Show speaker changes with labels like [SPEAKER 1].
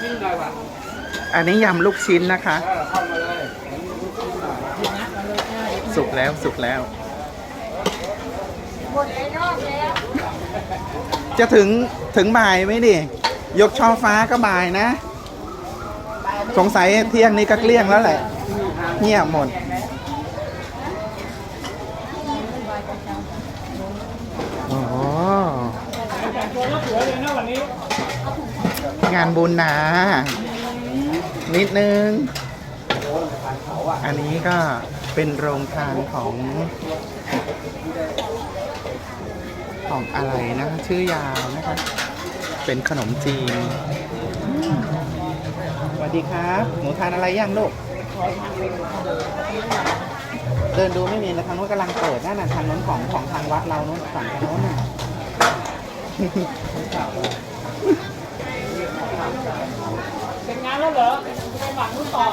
[SPEAKER 1] ชิ้นหน่อยว่ะ
[SPEAKER 2] อันนี้ยำลูกชิ้นนะคะ
[SPEAKER 1] เออเข้ามาเลยเห็นลูกชิ้นหน่อย
[SPEAKER 2] สุกแล้วสุกแล้ว
[SPEAKER 3] หมดไอ้รอบแล้ว
[SPEAKER 2] จะถึงถึงบ่ายไหมดิยกช่อฟ้าก็บ่ายนะ สงสัยเที่ยงนี้ก็เกลี้ยงแล้วแหละ เงียบหมด โอ้โห งานบุญนะ นิดนึง อันนี้ก็เป็นโรงทานของ ของอะไรนะ ชื่อยาวนะคะ เป็นขนมจีนสวัสดีครับ หนูทานอะไรยังลูกเดินดูไม่มีนะทางนู้นกำลังเปิดนั่นน่ะทางนู้นของของทางวัดเรานู้นฝั่งทางนู้นน่ะ
[SPEAKER 4] เป็นงานแล้วเหรอไปหวังนู่นต่อ